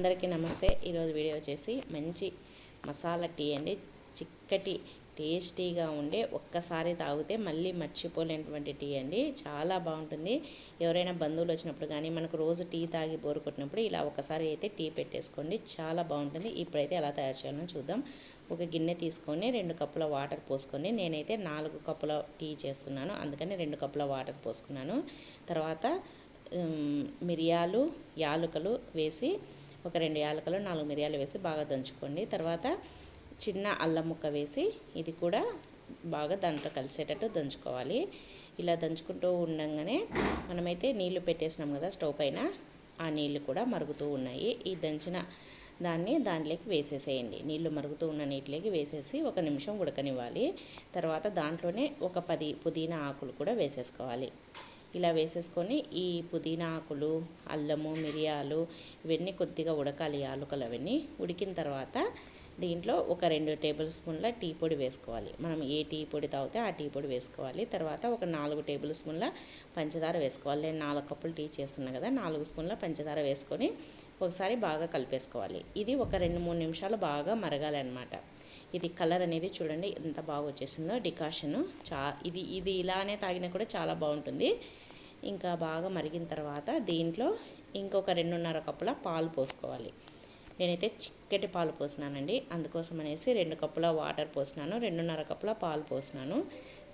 అందరికీ నమస్తే. ఈరోజు వీడియో వచ్చేసి మంచి మసాలా టీ అండి. చిక్కటి టేస్టీగా ఉండే ఒక్కసారి తాగితే మళ్ళీ మర్చిపోలేనటువంటి టీ అండి. చాలా బాగుంటుంది. ఎవరైనా బంధువులు వచ్చినప్పుడు కానీ మనకు రోజు టీ తాగి బోరు కొట్టినప్పుడు ఇలా ఒకసారి అయితే టీ పెట్టేసుకోండి. చాలా బాగుంటుంది. ఇప్పుడైతే ఎలా తయారు చేయాలో చూద్దాం. ఒక గిన్నె తీసుకొని రెండు కప్పుల వాటర్ పోసుకొని నేనైతే నాలుగు కప్పుల టీ చేస్తున్నాను. అందుకని రెండు కప్పుల వాటర్ పోసుకున్నాను. తర్వాత మిరియాలు యాలకులు వేసి ఒక రెండు యాలకులు నాలుగు మిరియాలు వేసి బాగా దంచుకోండి. తర్వాత చిన్న అల్లం ముక్క వేసి ఇది కూడా బాగా దాంట్లో కలిసేటట్టు దంచుకోవాలి. ఇలా దంచుకుంటూ ఉండగానే మనమైతే నీళ్ళు పెట్టేసినాం కదా స్టవ్ పైన ఆ నీళ్ళు కూడా మరుగుతూ ఉన్నాయి. ఈ దంచిన దాన్ని దాంట్లోకి వేసేసేయండి. నీళ్ళు మరుగుతూ ఉన్న నీటిలోకి వేసేసి ఒక నిమిషం ఉడకనివ్వాలి. తర్వాత దాంట్లోనే ఒక పది పుదీనా ఆకులు కూడా వేసేసుకోవాలి. ఇలా వేసేసుకొని ఈ పుదీనా ఆకులు అల్లము మిరియాలు ఇవన్నీ కొద్దిగా ఉడకాలి ఆలుకలు అవన్నీ ఉడికిన తర్వాత దీంట్లో ఒక రెండు టేబుల్ స్పూన్ల టీ పొడి వేసుకోవాలి. మనం ఏ టీ పొడి తాగితే ఆ టీ పొడి వేసుకోవాలి. తర్వాత ఒక నాలుగు టేబుల్ స్పూన్ల పంచదార వేసుకోవాలి. నేను నాలుగు కప్పులు టీ చేస్తున్నా కదా నాలుగు స్పూన్ల పంచదార వేసుకొని ఒకసారి బాగా కలిపేసుకోవాలి. ఇది ఒక రెండు మూడు నిమిషాలు బాగా మరగాలి అనమాట ఇది కలర్ అనేది చూడండి ఎంత బాగా వచ్చేసిందో డికాషను. చా ఇది ఇది ఇలానే తాగినా కూడా చాలా బాగుంటుంది. ఇంకా బాగా మరిగిన తర్వాత దీంట్లో ఇంకొక రెండున్నర కప్పుల పాలు పోసుకోవాలి. నేనైతే చిక్కటి పాలు పోసినానండి. అందుకోసం అనేసి రెండు కప్పుల వాటర్ పోసినాను రెండున్నర కప్పుల పాలు పోసినాను.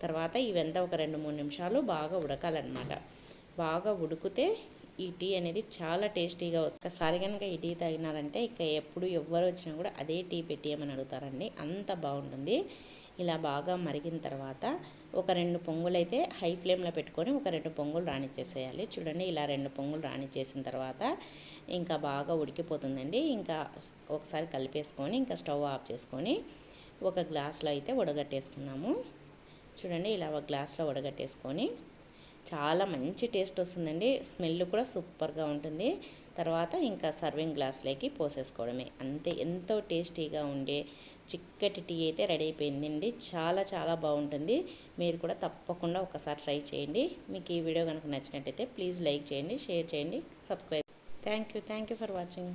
తర్వాత ఇవంతా ఒక రెండు మూడు నిమిషాలు బాగా ఉడకాలన్నమాట. బాగా ఉడికితే ఈ టీ అనేది చాలా టేస్టీగా వస్తుంది. ఒకసారి కనుక ఈ టీ తాగినారంటే ఇక ఎప్పుడు ఎవ్వరు వచ్చినా కూడా అదే టీ పెట్టేయమని అడుగుతారండి. అంత బాగుంటుంది. ఇలా బాగా మరిగిన తర్వాత ఒక రెండు పొంగులు అయితే హై ఫ్లేమ్లో పెట్టుకొని ఒక రెండు పొంగులు రాణిచ్చేసేయాలి చూడండి ఇలా రెండు పొంగులు రాణిచ్చేసిన తర్వాత ఇంకా బాగా ఉడికిపోతుందండి. ఇంకా ఒకసారి కలిపేసుకొని ఇంకా స్టవ్ ఆఫ్ చేసుకొని ఒక గ్లాస్లో అయితే ఉడగట్టేసుకుందాము చూడండి ఇలా ఒక గ్లాస్లో ఉడగట్టేసుకొని చాలా మంచి టేస్ట్ వస్తుందండి. స్మెల్ కూడా సూపర్గా ఉంటుంది. తర్వాత ఇంకా సర్వింగ్ గ్లాస్లోకి పోసేసుకోవడమే. అంతే ఎంతో టేస్టీగా ఉండే చిక్కటి టీ అయితే రెడీ అయిపోయిందండి. చాలా చాలా బాగుంటుంది. మీరు కూడా తప్పకుండా ఒకసారి ట్రై చేయండి. మీకు ఈ వీడియో కనుక నచ్చినట్టయితే ప్లీజ్ లైక్ చేయండి షేర్ చేయండి subscribe. Thank you thank you for watching.